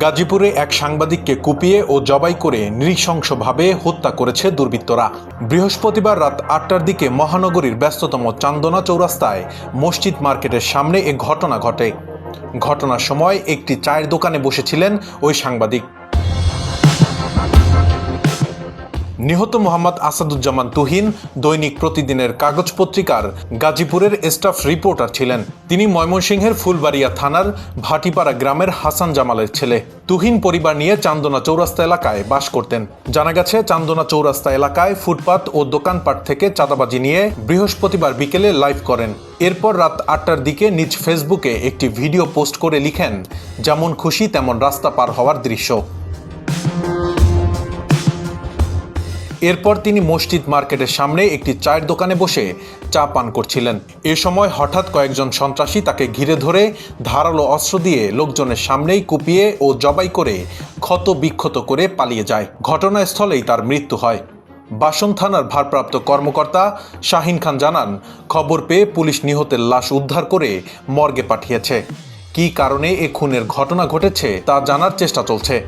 গাজীপুরে এক সাংবাদিককে কুপিয়ে ও জবাই করে নৃশংসভাবে হত্যা করেছে দুর্বৃত্তরা। বৃহস্পতিবার রাত আটটার দিকে মহানগরীর ব্যস্ততম চান্দনা চৌরাস্তায় মসজিদ মার্কেটের সামনে এ ঘটনা ঘটে। ঘটনার সময় একটি চায়ের দোকানে বসেছিলেন ওই সাংবাদিক। নিহত মোহাম্মদ আসাদুজ্জামান তুহিন, দৈনিক প্রতিদিনের কাগজ পত্রিকার গাজীপুরের স্টাফ রিপোর্টার ছিলেন। তিনি ময়মনসিংহের ফুলবাড়িয়া থানার ভাটিপাড়া গ্রামের হাসান জামালের ছেলে। তুহিন পরিবার নিয়ে চান্দনা চৌরাস্তা এলাকায় বাস করতেন। জানা গেছে, চান্দনা চৌরাস্তা এলাকায় ফুটপাত ও দোকানপাট থেকে চাঁদাবাজি নিয়ে বৃহস্পতিবার বিকেলে লাইভ করেন। এরপর রাত আটটার দিকে নিজ ফেসবুকে একটি ভিডিও পোস্ট করে লিখেন, যেমন খুশি, তেমন রাস্তা পার হওয়ার দৃশ্য। এরপর তিনি মসজিদ মার্কেটের সামনে একটি চায়ের দোকানে বসে চা পান করছিলেন। এ সময় হঠাৎ কয়েকজন সন্ত্রাসী তাকে ঘিরে ধরে ধারালো অস্ত্র দিয়ে লোকজনের সামনেই কুপিয়ে ও জবাই করে ক্ষত বিক্ষত করে পালিয়ে যায়। ঘটনাস্থলেই তার মৃত্যু হয়। বাসন থানার ভারপ্রাপ্ত কর্মকর্তা শাহিন খান জানান, খবর পেয়ে পুলিশ নিহতের লাশ উদ্ধার করে মর্গে পাঠিয়েছে। কী কারণে এ খুনের ঘটনা ঘটেছে তা জানার চেষ্টা চলছে।